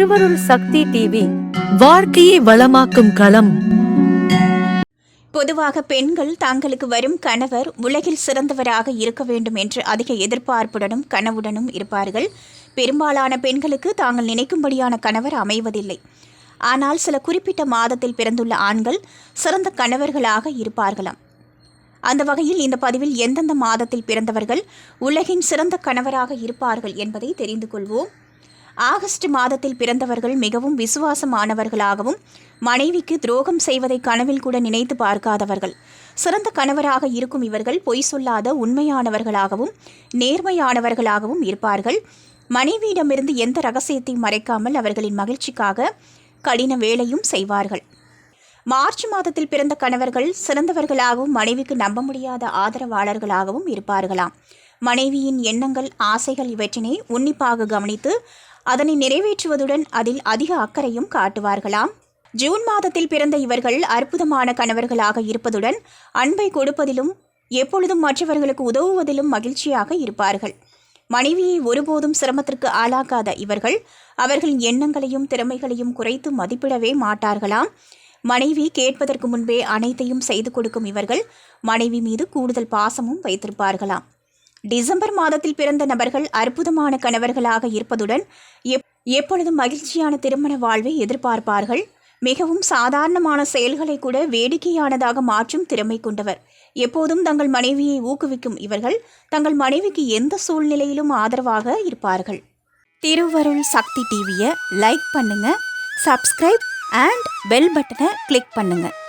திருவருள் சக்தி டிவி வாழ்க்கையை வளமாக்கும் களம். பொதுவாக பெண்கள் தாங்களுக்கு வரும் கணவர் உலகில் சிறந்தவராக இருக்க வேண்டும் என்று அதிக எதிர்பார்ப்புடனும் கனவுடனும் இருப்பார்கள். பெரும்பாலான பெண்களுக்கு தாங்கள் நினைக்கும்படியான கணவர் அமைவதில்லை. ஆனால் சில குறிப்பிட்ட மாதத்தில் பிறந்துள்ள ஆண்கள் சிறந்த கணவர்களாக இருப்பார்களாம். அந்த வகையில் இந்த பதிவில் எந்தெந்த மாதத்தில் பிறந்தவர்கள் உலகின் சிறந்த கணவராக இருப்பார்கள் என்பதை தெரிந்து கொள்வோம். ஆகஸ்ட் மாதத்தில் பிறந்தவர்கள் மிகவும் விசுவாசமானவர்களாகவும் மனைவிக்கு துரோகம் செய்வதை கனவில் கூட நினைத்து பார்க்காதவர்கள். சிறந்த கணவராக இருக்கும் இவர்கள் பொய் சொல்லாத உண்மையானவர்களாகவும் நேர்மையானவர்களாகவும் இருப்பார்கள். மனைவியிடமிருந்து எந்த ரகசியத்தையும் மறைக்காமல் அவர்களின் மகிழ்ச்சிக்காக கடின வேலையும் செய்வார்கள். மார்ச் மாதத்தில் பிறந்த கணவர்கள் சிறந்தவர்களாகவும் மனைவிக்கு நம்ப முடியாத ஆதரவாளர்களாகவும் இருப்பார்களாம். மனைவியின் எண்ணங்கள் ஆசைகள் இவற்றினை உன்னிப்பாக கவனித்து அதனை நிறைவேற்றுவதுடன் அதில் அதிக அக்கறையும் காட்டுவார்களாம். ஜூன் மாதத்தில் பிறந்த இவர்கள் அற்புதமான கணவர்களாக இருப்பதுடன் அன்பை கொடுப்பதிலும் எப்பொழுதும் மற்றவர்களுக்கு உதவுவதிலும் மகிழ்ச்சியாக இருப்பார்கள். மனைவியை ஒருபோதும் சிரமத்திற்கு ஆளாக்காத இவர்கள் அவர்களின் எண்ணங்களையும் திறமைகளையும் குறைத்து மதிப்பிடவே மாட்டார்களாம். மனைவி கேட்பதற்கு முன்பே அனைத்தையும் செய்து கொடுக்கும் இவர்கள் மனைவி மீது கூடுதல் பாசமும் வைத்திருப்பார்களாம். டிசம்பர் மாதத்தில் பிறந்த நபர்கள் அற்புதமான கணவர்களாக இருப்பதுடன் எப் எப்பொழுதும் மகிழ்ச்சியான திருமண வாழ்வை எதிர்பார்ப்பார்கள். மிகவும் சாதாரணமான செயல்களை கூட வேடிக்கையானதாக மாற்றும் திறமை கொண்டவர். எப்போதும் தங்கள் மனைவியை ஊக்குவிக்கும் இவர்கள் தங்கள் மனைவிக்கு எந்த சூழ்நிலையிலும் ஆதரவாக இருப்பார்கள். திருவருள் சக்தி டிவியை லைக் பண்ணுங்க சப்ஸ்கிரைப் அண்ட் பெல் பட்டனை கிளிக் பண்ணுங்கள்